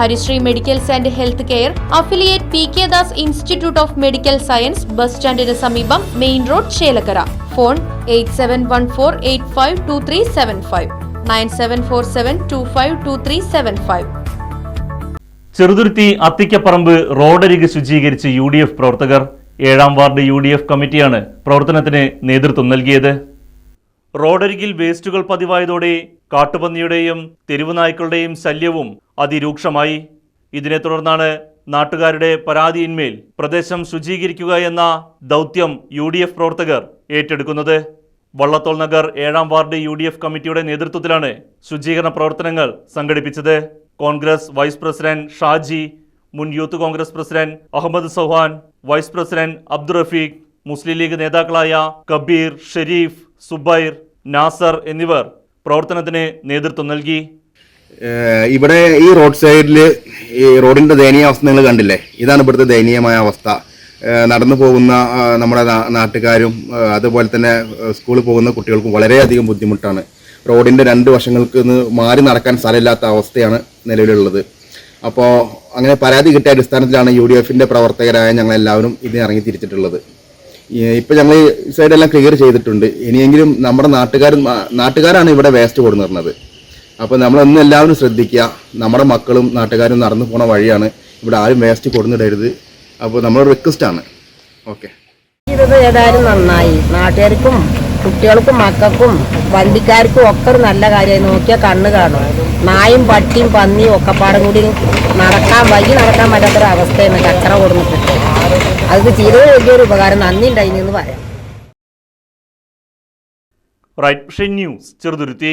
Harisree medicals and health care affiliate P K Das institute of medical science bus സ്റ്റാൻഡിന് സമീപം main road Chelakkara. Phone eight seven one four eight five two three seven five. Nine seven four seven two five two three seven five. Cheruthuruthy Athikkaparamba റോഡരികെ ശുചീകരിച്ച് U D F പ്രവർത്തകർ ഏഴാം ward U D F കമ്മിറ്റിയാണ് പ്രവർത്തനത്തിന് നേതൃത്വം നൽകിയത്. റോഡരികിൽ വേസ്റ്റുകൾ പതിവായതോടെ കാട്ടുപന്നിയുടെയും തെരുവുനായ്ക്കളുടെയും ശല്യവും അതിരൂക്ഷമായി. ഇതിനെ തുടർന്നാണ് നാട്ടുകാരുടെ പരാതിയിന്മേൽ പ്രദേശം ശുചീകരിക്കുക എന്ന ദൗത്യം യു ഡി എഫ് പ്രവർത്തകർ ഏറ്റെടുക്കുന്നത്. വള്ളത്തോൾ നഗർ ഏഴാം വാർഡ് യു ഡി എഫ് കമ്മിറ്റിയുടെ നേതൃത്വത്തിലാണ് ശുചീകരണ പ്രവർത്തനങ്ങൾ സംഘടിപ്പിച്ചത്. കോൺഗ്രസ് വൈസ് പ്രസിഡന്റ് ഷാജി മുൻ youth congress president Ahammed Souhan vice president Abdul Rafeeq Muslim League നേതാക്കളായ കബീർ ഷെരീഫ് സുബൈർ നാസർ എന്നിവർ പ്രവർത്തനത്തിന് നേതൃത്വം നൽകി. ഇവിടെ ഈ റോഡ് സൈഡിൽ ഈ റോഡിന്റെ ദയനീയ അവസ്ഥ നിങ്ങൾ കണ്ടില്ലേ? ഇതാണ് ഇവിടുത്തെ ദയനീയമായ അവസ്ഥ. നടന്നു പോകുന്ന നമ്മുടെ നാട്ടുകാരും അതുപോലെ തന്നെ സ്കൂളിൽ പോകുന്ന കുട്ടികൾക്കും വളരെയധികം ബുദ്ധിമുട്ടാണ്. റോഡിന്റെ രണ്ട് വശങ്ങൾക്ക് മാറി നടക്കാൻ സ്ഥലമില്ലാത്ത അവസ്ഥയാണ് നിലവിലുള്ളത്. അപ്പോൾ അങ്ങനെ പരാതി കിട്ടിയ അടിസ്ഥാനത്തിലാണ് യു ഡി എഫിന്റെ പ്രവർത്തകരായ ഞങ്ങളെല്ലാവരും ഇതിന് ഇറങ്ങി തിരിച്ചിട്ടുള്ളത്. ഇപ്പൊ ഞങ്ങൾ ഈ സൈഡെല്ലാം ക്ലിയർ ചെയ്തിട്ടുണ്ട്. ഇനിയെങ്കിലും നമ്മുടെ നാട്ടുകാർ നാട്ടുകാരാണ് ഇവിടെ വേസ്റ്റ് കൊടുന്നിരുന്നത് അപ്പോൾ നമ്മളൊന്നും എല്ലാവരും ശ്രദ്ധിക്കുക. നമ്മുടെ മക്കളും നാട്ടുകാരും നടന്നു പോണ വഴിയാണ് ഇവിടെ ആരും വേസ്റ്റ് കൊടുന്നിടരുത്. അപ്പോൾ നമ്മൾ റിക്വസ്റ്റ് ആണ്. ഓക്കെ ഏതായാലും നന്നായി. നാട്ടുകാർക്കും കുട്ടികൾക്കും മക്കൾക്കും വണ്ടിക്കാർക്കും ഒക്കെ ഒരു നല്ല കാര്യമായി. നോക്കിയാൽ കണ്ണ് കാണും. നായും പട്ടിയും പന്നിയും ഒക്കെ പാടും കൂടി നടക്കാൻ വൈകി നടക്കാൻ പറ്റാത്തൊരു അവസ്ഥയാണ് കച്ചറ കൊടുത്തിട്ട് അത് ചെയ്തത് വലിയൊരു ഉപകാരം. നന്ദി ഉണ്ടായിന്ന് എന്ന് പറയാം. Right news Cheruthuruthy